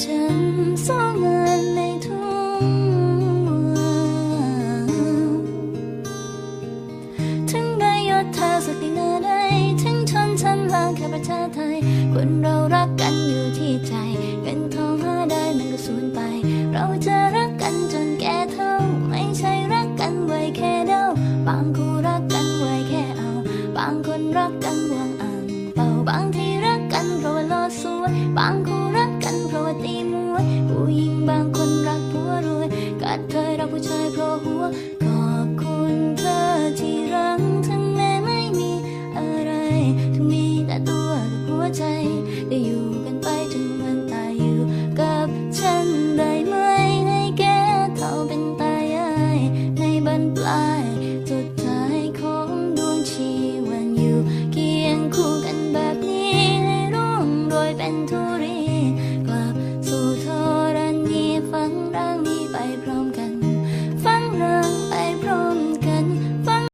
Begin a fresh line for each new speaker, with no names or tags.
ฉันสร้างงนในทุ่งถึงได้ยศเธอสักดินาใดถึงชนชั้นล่าแค่ประชาไทคนเรารักกันอยู่ที่ใจ เป็นทองได้มันก็สูญไป เราจะรักกันจนแกเท่า ไม่ใช่รักกันไวแค่เดาบางคู่รักกันไวแค่เอา บางคนรักกันวางอ่างเป่าบางทีรักกันเพราะว่าโลสวยบาง ผู้หญิงบางคนรักผัวรวยกัดเคยรักผู้ชายเพราะหัว ขอบคุณเธอที่รักถึงแม้ไม่มีอะไรถึงมีแต่ตัวกับหัวใจได้อยู่กันไปจนวันตายอยู่กับฉันได้ไหมให้แกเท่าเป็นตายายในบันปลายสุดท้ายของดวงชีวันอยู่เคียงคู่กันแบบนี้ให้ร่วงโรยเป็นธุ